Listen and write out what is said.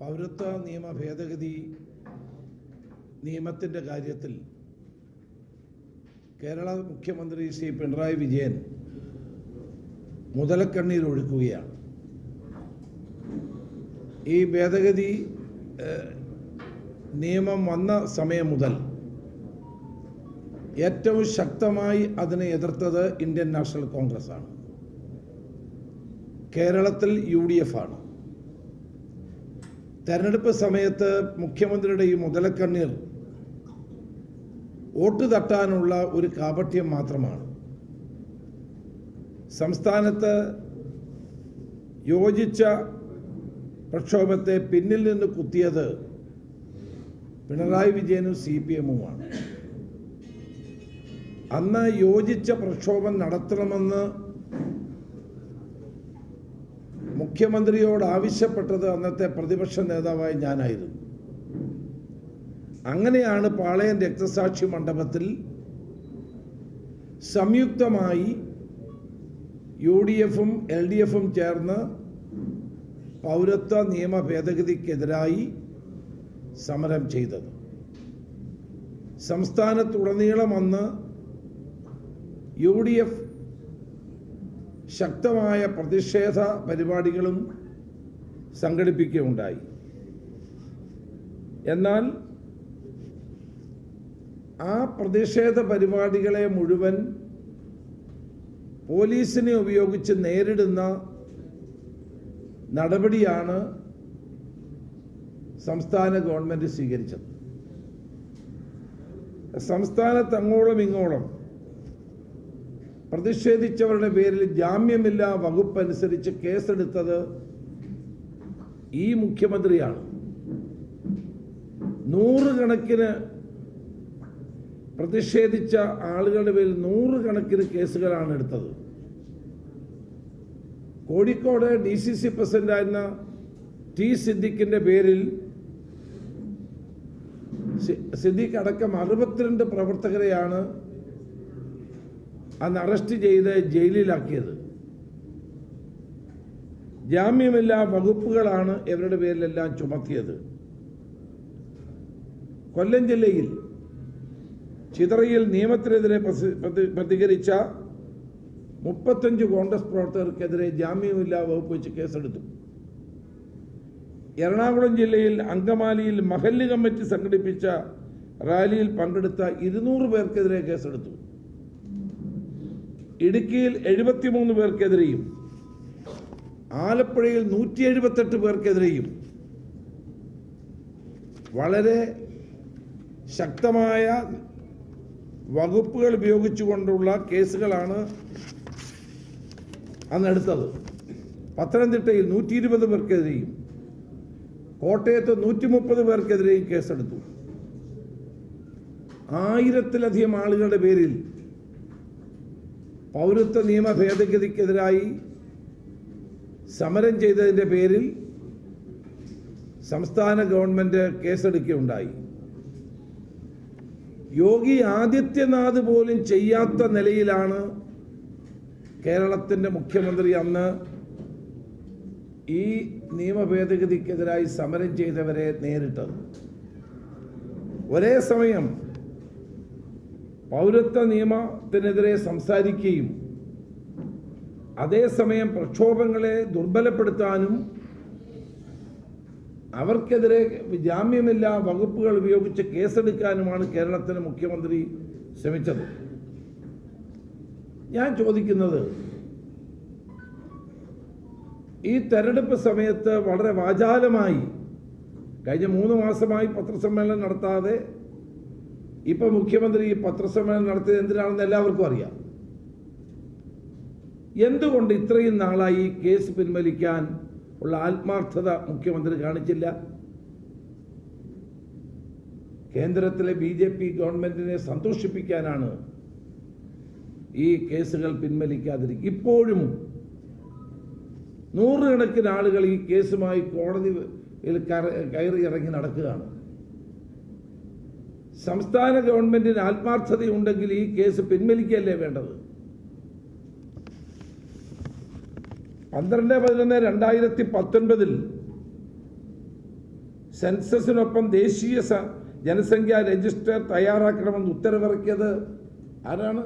പൗരത്വ നിയമ ഭേദഗതി നിയമത്തിന്റെ കാര്യത്തിൽ കേരള മുഖ്യമന്ത്രി ശ്രീ പിണറായി വിജയൻ മുതലക്കണ്ണീർ ഒഴുക്കുകയാണ്. ഈ ഭേദഗതി നിയമം വന്ന സമയം മുതൽ ഏറ്റവും ശക്തമായി അതിനെ എതിർത്തത് ഇന്ത്യൻ നാഷണൽ കോൺഗ്രസ് ആണ് കേരളത്തിൽ യു ഡി എഫ് ആണ്. തെരഞ്ഞെടുപ്പ് സമയത്ത് മുഖ്യമന്ത്രിയുടെ ഈ മുതലക്കണ്ണീർ വോട്ട് തട്ടാനുള്ള ഒരു കാപട്യം മാത്രമാണ്. സംസ്ഥാനത്ത് യോജിച്ച പ്രക്ഷോഭത്തെ പിന്നിൽ നിന്ന് കുത്തിയത് പിണറായി വിജയനും സി പി എമ്മുമാണ് അന്ന് യോജിച്ച പ്രക്ഷോഭം നടത്തണമെന്ന് മുഖ്യമന്ത്രിയോട് ആവശ്യപ്പെട്ടത് അന്നത്തെ പ്രതിപക്ഷ നേതാവായ ഞാനായിരുന്നു. അങ്ങനെയാണ് പാളയം രക്തസാക്ഷി മണ്ഡപത്തിൽ സംയുക്തമായി യു ഡി എഫും എൽ ഡി എഫും ചേർന്ന് പൗരത്വ നിയമ ഭേദഗതിക്കെതിരായി സമരം ചെയ്തത്. സംസ്ഥാനത്തുടനീളം അന്ന് യു ഡി എഫ് ശക്തമായ പ്രതിഷേധ പരിപാടികളും സംഘടിപ്പിക്കുകയുണ്ടായി. എന്നാൽ ആ പ്രതിഷേധ പരിപാടികളെ മുഴുവൻ പോലീസിനെ ഉപയോഗിച്ച് നേരിടുന്ന നടപടിയാണ് സംസ്ഥാന ഗവൺമെന്റ് സ്വീകരിച്ചത്. സംസ്ഥാനത്ത് അങ്ങോളം ഇങ്ങോളം പ്രതിഷേധിച്ചവരുടെ പേരിൽ ജാമ്യമില്ലാ വകുപ്പ് അനുസരിച്ച് കേസെടുത്തത് ഈ മുഖ്യമന്ത്രിയാണ്. നൂറുകണക്കിന് പ്രതിഷേധിച്ച ആളുകളുടെ പേരിൽ നൂറുകണക്കിന് കേസുകളാണ് എടുത്തത്. കോഴിക്കോട് ഡി സി സി പ്രസിഡന്റായിരുന്ന ടി സിദ്ദിഖിന്റെ പേരിൽ സിദ്ദിഖ് അടക്കം അറുപത്തിരണ്ട് പ്രവർത്തകരെയാണ് അന്ന് അറസ്റ്റ് ചെയ്ത് ജയിലിലാക്കിയത്. ജാമ്യമില്ലാ വകുപ്പുകളാണ് ഇവരുടെ പേരിലെല്ലാം ചുമത്തിയത്. കൊല്ലം ജില്ലയിൽ ചിതറയിൽ നിയമത്തിനെതിരെ പ്രതികരിച്ച മുപ്പത്തഞ്ച് കോൺഗ്രസ് പ്രവർത്തകർക്കെതിരെ ജാമ്യമില്ലാ വകുപ്പ് വെച്ച് കേസെടുത്തു. എറണാകുളം ജില്ലയിൽ അങ്കമാലിയിൽ മഹല്ല് കമ്മിറ്റി സംഘടിപ്പിച്ച റാലിയിൽ പങ്കെടുത്ത ഇരുന്നൂറ് പേർക്കെതിരെ കേസെടുത്തു. ഇടുക്കിയിൽ എഴുപത്തിമൂന്ന് പേർക്കെതിരെയും ആലപ്പുഴയിൽ നൂറ്റി എഴുപത്തെട്ട് പേർക്കെതിരെയും വളരെ ശക്തമായ വകുപ്പുകൾ ഉപയോഗിച്ചുകൊണ്ടുള്ള കേസുകളാണ് അന്നെടുത്തത്. പത്തനംതിട്ടയിൽ നൂറ്റി ഇരുപത് പേർക്കെതിരെയും കോട്ടയത്ത് നൂറ്റി മുപ്പത് പേർക്കെതിരെയും കേസെടുത്തു. ആയിരത്തിലധികം ആളുകളുടെ പേരിൽ പൗരത്വ നിയമ ഭേദഗതിക്കെതിരായി സമരം ചെയ്തതിന്റെ പേരിൽ സംസ്ഥാന ഗവൺമെന്റ് കേസെടുക്കുകയുണ്ടായി. യോഗി ആദിത്യനാഥ് പോലും ചെയ്യാത്ത നിലയിലാണ് കേരളത്തിന്റെ മുഖ്യമന്ത്രി അന്ന് ഈ നിയമ ഭേദഗതിക്കെതിരായി സമരം ചെയ്തവരെ നേരിട്ടത്. ഒരേ സമയം പൗരത്വ നിയമത്തിനെതിരെ സംസാരിക്കുകയും അതേസമയം പ്രക്ഷോഭങ്ങളെ ദുർബലപ്പെടുത്താനും അവർക്കെതിരെ ജാമ്യമില്ലാ വകുപ്പുകൾ ഉപയോഗിച്ച് കേസെടുക്കാനുമാണ് കേരളത്തിലെ മുഖ്യമന്ത്രി ശ്രമിച്ചത്. ഞാൻ ചോദിക്കുന്നത് ഈ തെരഞ്ഞെടുപ്പ് സമയത്ത് വളരെ വാചാലമായി കഴിഞ്ഞ മൂന്ന് മാസമായി പത്രസമ്മേളനം നടത്താതെ ഇപ്പൊ മുഖ്യമന്ത്രി ഈ പത്രസമ്മേളനം നടത്തിയത് എന്തിനാണെന്ന് എല്ലാവർക്കും അറിയാം. എന്തുകൊണ്ട് ഇത്രയും നാളായി കേസ് പിൻവലിക്കാൻ ഉള്ള ആത്മാർത്ഥത മുഖ്യമന്ത്രി കാണിച്ചില്ല? കേന്ദ്രത്തിലെ ബി ജെ പി ഗവൺമെന്റിനെ സന്തോഷിപ്പിക്കാനാണ് ഈ കേസുകൾ പിൻവലിക്കാതിരിക്കും ഇപ്പോഴും നൂറുകണക്കിന് ആളുകൾ ഈ കേസുമായി കോടതിയിൽ കയറി ഇറങ്ങി നടക്കുകയാണ്. സംസ്ഥാന ഗവൺമെന്റിന് ആത്മാർത്ഥതയുണ്ടെങ്കിൽ ഈ കേസ് പിൻവലിക്കല്ലേ വേണ്ടത്? പന്ത്രണ്ട് പതിനൊന്ന് രണ്ടായിരത്തി പത്തൊൻപതിൽ സെൻസസിനൊപ്പം ദേശീയ ജനസംഖ്യ രജിസ്റ്റർ തയ്യാറാക്കണമെന്ന് ഉത്തരവിറക്കിയത് ആരാണ്?